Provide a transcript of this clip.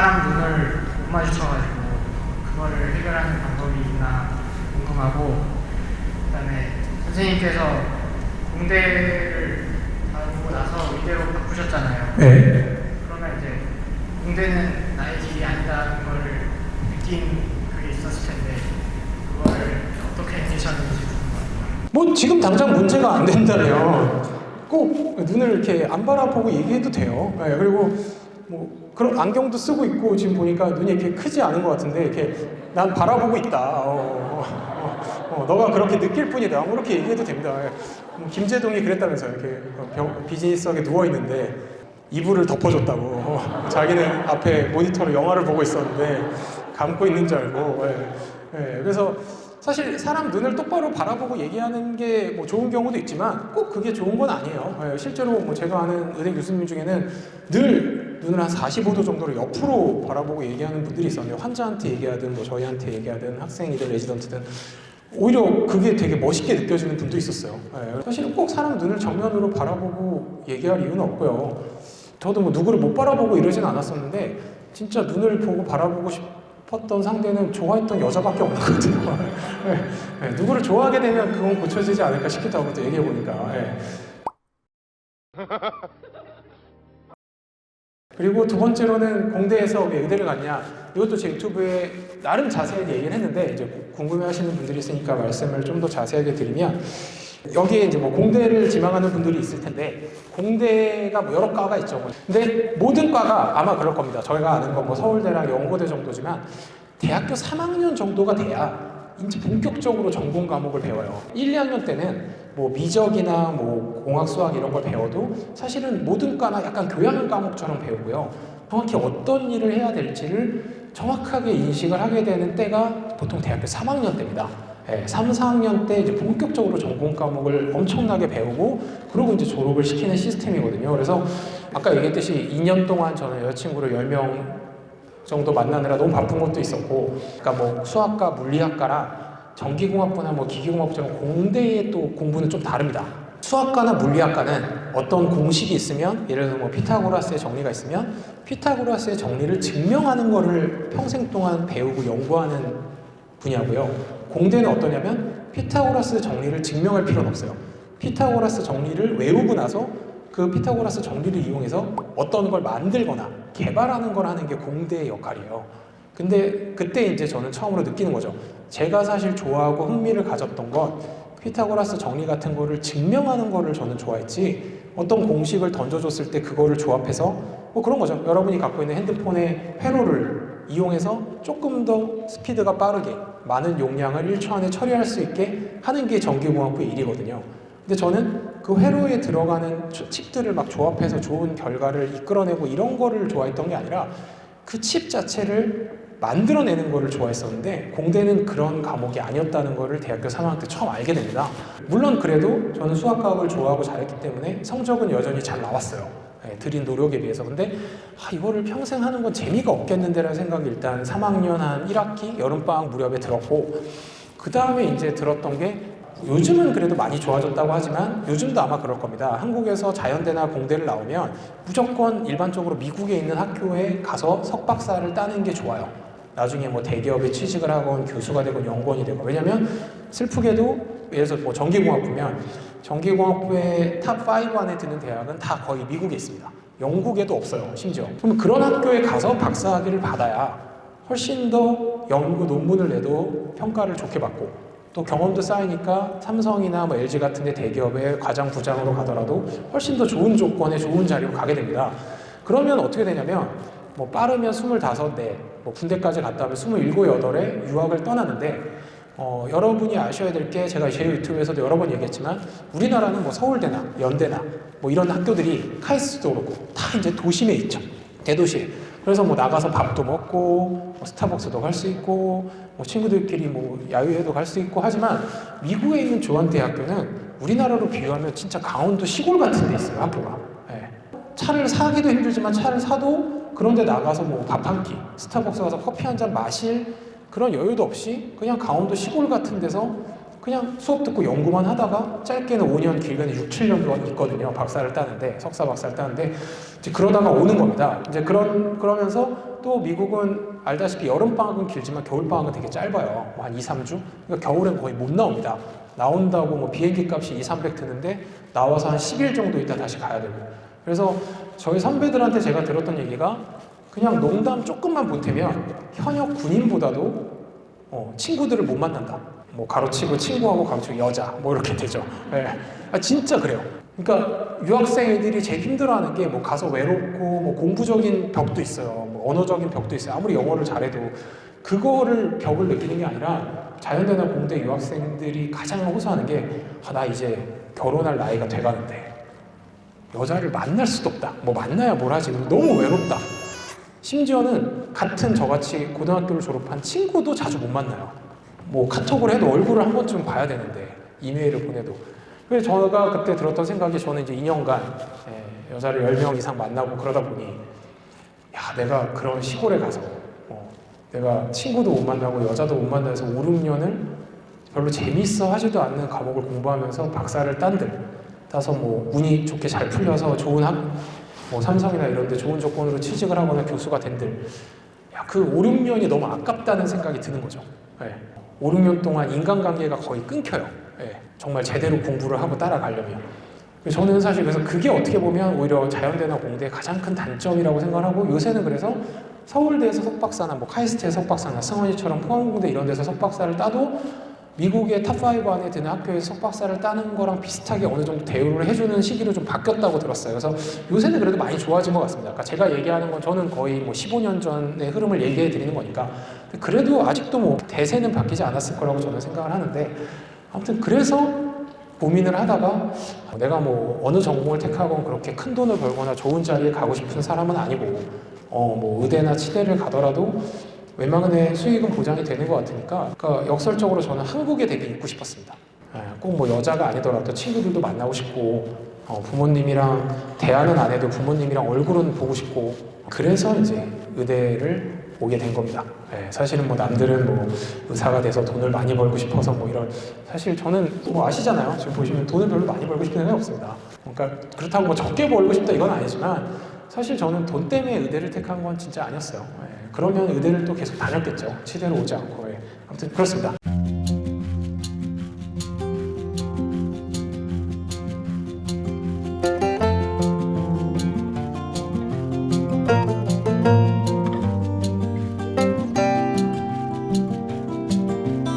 사람 눈을 못 마주쳐가지고 그거를 해결하는 방법이 있나 궁금하고 그다음에 선생님께서 공대를 다니고 나서 의대로 바꾸셨잖아요. 네. 그러면 이제 공대는 나의 길이 아니다는 걸 느낀 그게 있었을 텐데 그거를 어떻게 해내셨는지 궁금합니다. 뭐 지금 당장 문제가 안 된다면 꼭 눈을 이렇게 안 바라보고 얘기해도 돼요. 네, 그리고 뭐 그런 안경도 쓰고 있고 지금 보니까 눈이 이렇게 크지 않은 것 같은데 이렇게 난 바라보고 있다. 어, 어, 어, 어, 너가 그렇게 느낄 뿐이다. 뭐 이렇게 얘기해도 됩니다. 예. 음, 김재동이 그랬다면서요. 이렇게 병, 비즈니스석에 누워 있는데 이불을 덮어줬다고. 어, 자기는 앞에 모니터로 영화를 보고 있었는데 감고 있는 줄 알고. 예. 예, 그래서 사실 사람 눈을 똑바로 바라보고 얘기하는 게 뭐 좋은 경우도 있지만 꼭 그게 좋은 건 아니에요. 예, 실제로 뭐 제가 아는 의대 교수님 중에는 늘 눈을 한 45도 정도로 옆으로 바라보고 얘기하는 분들이 있었는데 환자한테 얘기하든 뭐 저희한테 얘기하든 학생이든 레지던트든 오히려 그게 되게 멋있게 느껴지는 분도 있었어요. 예, 사실은 꼭 사람 눈을 정면으로 바라보고 얘기할 이유는 없고요. 저도 뭐 누구를 못 바라보고 이러진 않았었는데 진짜 눈을 보고 바라보고 싶었던 상대는 좋아했던 여자밖에 같아요. 예, 예, 누구를 좋아하게 되면 그건 고쳐지지 않을까 싶기도 하고 또 얘기해 보니까. 예. 그리고 두 번째로는 공대에서 왜 의대를 갔냐? 이것도 제 유튜브에 나름 자세하게 얘기를 했는데 이제 궁금해 하시는 분들이 있으니까 말씀을 좀 더 자세하게 드리면 여기에 이제 뭐 공대를 지망하는 분들이 있을 텐데 공대가 뭐 여러 과가 있죠. 근데 모든 과가 아마 그럴 겁니다. 저희가 아는 건 뭐 서울대랑 연고대 정도지만 대학교 3학년 정도가 돼야 이제 본격적으로 전공 과목을 배워요. 1, 2학년 때는 뭐 미적이나 뭐 공학, 수학 이런 걸 배워도 사실은 모든 과나 약간 교양 과목처럼 배우고요. 정확히 어떤 일을 해야 될지를 정확하게 인식을 하게 되는 때가 보통 대학교 3학년 때입니다. 예, 3, 4학년 때 이제 본격적으로 전공 과목을 엄청나게 배우고 그러고 이제 졸업을 시키는 시스템이거든요. 그래서 아까 얘기했듯이 2년 동안 저는 여자친구를 10명 정도 만나느라 너무 바쁜 것도 있었고, 그러니까 뭐 수학과 물리학과랑 전기공학부나 뭐 기계공학부처럼 공대의 또 공부는 좀 다릅니다. 수학과나 물리학과는 어떤 공식이 있으면 예를 들어 뭐 피타고라스의 정리가 있으면 피타고라스의 정리를 증명하는 거를 평생 동안 배우고 연구하는 분야고요. 공대는 어떠냐면 피타고라스 정리를 증명할 필요는 없어요. 피타고라스 정리를 외우고 나서 그 피타고라스 정리를 이용해서 어떤 걸 만들거나 개발하는 걸 하는 게 공대의 역할이에요. 근데 그때 이제 저는 처음으로 느끼는 거죠. 제가 사실 좋아하고 흥미를 가졌던 건 피타고라스 정리 같은 거를 증명하는 거를 저는 좋아했지 어떤 공식을 던져줬을 때 그거를 조합해서 뭐 그런 거죠. 여러분이 갖고 있는 핸드폰의 회로를 이용해서 조금 더 스피드가 빠르게 많은 용량을 1초 안에 처리할 수 있게 하는 게 전기공학부의 일이거든요. 근데 저는 그 회로에 들어가는 칩들을 막 조합해서 좋은 결과를 이끌어내고 이런 거를 좋아했던 게 아니라 그 칩 자체를 만들어내는 거를 좋아했었는데 공대는 그런 과목이 아니었다는 거를 대학교 3학년 때 처음 알게 됩니다. 물론 그래도 저는 수학 과학을 좋아하고 잘했기 때문에 성적은 여전히 잘 나왔어요. 네, 들인 노력에 비해서. 근데 아, 이거를 평생 하는 건 재미가 없겠는데라는 생각이 일단 3학년 한 1학기 여름방학 무렵에 들었고 그 다음에 이제 들었던 게 요즘은 그래도 많이 좋아졌다고 하지만 요즘도 아마 그럴 겁니다. 한국에서 자연대나 공대를 나오면 무조건 일반적으로 미국에 있는 학교에 가서 석박사를 따는 게 좋아요. 나중에 뭐 대기업에 취직을 하건 교수가 되건 연구원이 되건 왜냐면 슬프게도 예를 들어서 뭐 전기공학부면 전기공학부의 탑5 안에 드는 대학은 다 거의 미국에 있습니다. 영국에도 없어요, 심지어. 그럼 그런 학교에 가서 박사학위를 받아야 훨씬 더 연구 논문을 내도 평가를 좋게 받고 또 경험도 쌓이니까 삼성이나 뭐 LG 같은 데 대기업의 과장 부장으로 가더라도 훨씬 더 좋은 조건에 좋은 자리로 가게 됩니다. 그러면 어떻게 되냐면 뭐 빠르면 25, 4, 뭐 군대까지 갔다 오면 27, 8에 유학을 떠나는데 어, 여러분이 아셔야 될 게 제가 제 유튜브에서도 여러 번 얘기했지만 우리나라는 뭐 서울대나 연대나 뭐 이런 학교들이 카이스트도 그렇고 다 이제 도심에 있죠. 대도시에. 그래서 뭐 나가서 밥도 먹고 뭐 스타벅스도 갈 수 있고 뭐 친구들끼리 뭐 야유회도 갈 수 있고 하지만 미국에 있는 조한대학교는 우리나라로 비유하면 진짜 강원도 시골 같은 데 있어요 학교가 예. 차를 사기도 힘들지만 차를 사도 그런데 나가서 뭐 밥 한 끼 스타벅스 가서 커피 한 잔 마실 그런 여유도 없이 그냥 강원도 시골 같은 데서 그냥 수업 듣고 연구만 하다가 짧게는 5년 길게는 6, 7년 있거든요 박사를 따는데 석사 박사를 따는데 이제 그러다가 오는 겁니다 이제 그런 그러면서 또 미국은 알다시피 여름 방학은 길지만 겨울 방학은 되게 짧아요. 뭐 한 2, 3주. 그러니까 겨울엔 거의 못 나옵니다. 나온다고 뭐 비행기 값이 2, 300 드는데 나와서 한 10일 정도 있다 다시 가야 되고. 그래서 저희 선배들한테 제가 들었던 얘기가 그냥 농담 조금만 보태면 현역 군인보다도 어, 친구들을 못 만난다. 뭐 가로치고 친구하고 가로치고 여자 뭐 이렇게 되죠. 예. 아, 진짜 그래요. 그러니까 유학생 애들이 제일 힘들어하는 게 뭐 가서 외롭고 뭐 공부적인 벽도 있어요. 뭐 언어적인 벽도 있어요. 아무리 영어를 잘해도 그거를 벽을 느끼는 게 아니라 자연대나 공대 유학생들이 가장 호소하는 게 아, 나 이제 결혼할 나이가 돼가는데 여자를 만날 수도 없다. 뭐 만나야 뭘 하지. 너무 외롭다. 심지어는 같은 저같이 고등학교를 졸업한 친구도 자주 못 만나요. 뭐 카톡을 해도 얼굴을 한 번쯤 봐야 되는데 이메일을 보내도. 그래서 제가 그때 들었던 생각이 저는 이제 2년간 예, 여자를 10명 이상 만나고 그러다 보니 야 내가 그런 시골에 가서 어, 내가 친구도 못 만나고 여자도 못 만나서 5, 6년을 별로 재미있어 하지도 않는 과목을 공부하면서 박사를 딴들 따서 뭐 운이 좋게 잘 풀려서 좋은 학, 뭐 삼성이나 이런 데 좋은 조건으로 취직을 하거나 교수가 된들 야, 그 5, 6년이 너무 아깝다는 생각이 드는 거죠. 예. 5, 6년 동안 인간관계가 거의 끊겨요. 예. 정말 제대로 공부를 하고 따라가려면. 저는 사실 그래서 그게 어떻게 보면 오히려 자연대나 공대의 가장 큰 단점이라고 생각하고 요새는 그래서 서울대에서 석박사나 뭐 카이스트의 석박사나 승원이처럼 포항공대 이런 데서 석박사를 따도 미국의 탑5 안에 드는 학교에서 석박사를 따는 거랑 비슷하게 어느 정도 대우를 해주는 시기로 좀 바뀌었다고 들었어요. 그래서 요새는 그래도 많이 좋아진 것 같습니다. 아까 제가 얘기하는 건 저는 거의 뭐 15년 전의 흐름을 얘기해 드리는 거니까 그래도 아직도 뭐 대세는 바뀌지 않았을 거라고 저는 생각을 하는데 아무튼 그래서 고민을 하다가 내가 뭐 어느 전공을 택하건 그렇게 큰 돈을 벌거나 좋은 자리에 가고 싶은 사람은 아니고 어 뭐 의대나 치대를 가더라도 웬만한 수익은 보장이 되는 것 같으니까 그러니까 역설적으로 저는 한국에 되게 있고 싶었습니다. 꼭 뭐 여자가 아니더라도 친구들도 만나고 싶고 어, 부모님이랑 대화는 안 해도 부모님이랑 얼굴은 보고 싶고 그래서 이제 의대를 오게 된 겁니다. 예, 사실은 뭐 남들은 뭐 의사가 돼서 돈을 많이 벌고 싶어서 뭐 이런 사실 저는 뭐 아시잖아요. 지금 보시면 돈을 별로 많이 벌고 싶은 생각이 없습니다. 그러니까 그렇다고 뭐 적게 벌고 싶다 이건 아니지만 사실 저는 돈 때문에 의대를 택한 건 진짜 아니었어요. 예, 그러면 의대를 또 계속 다녔겠죠. 치대로 오지 않고 예. 아무튼 그렇습니다.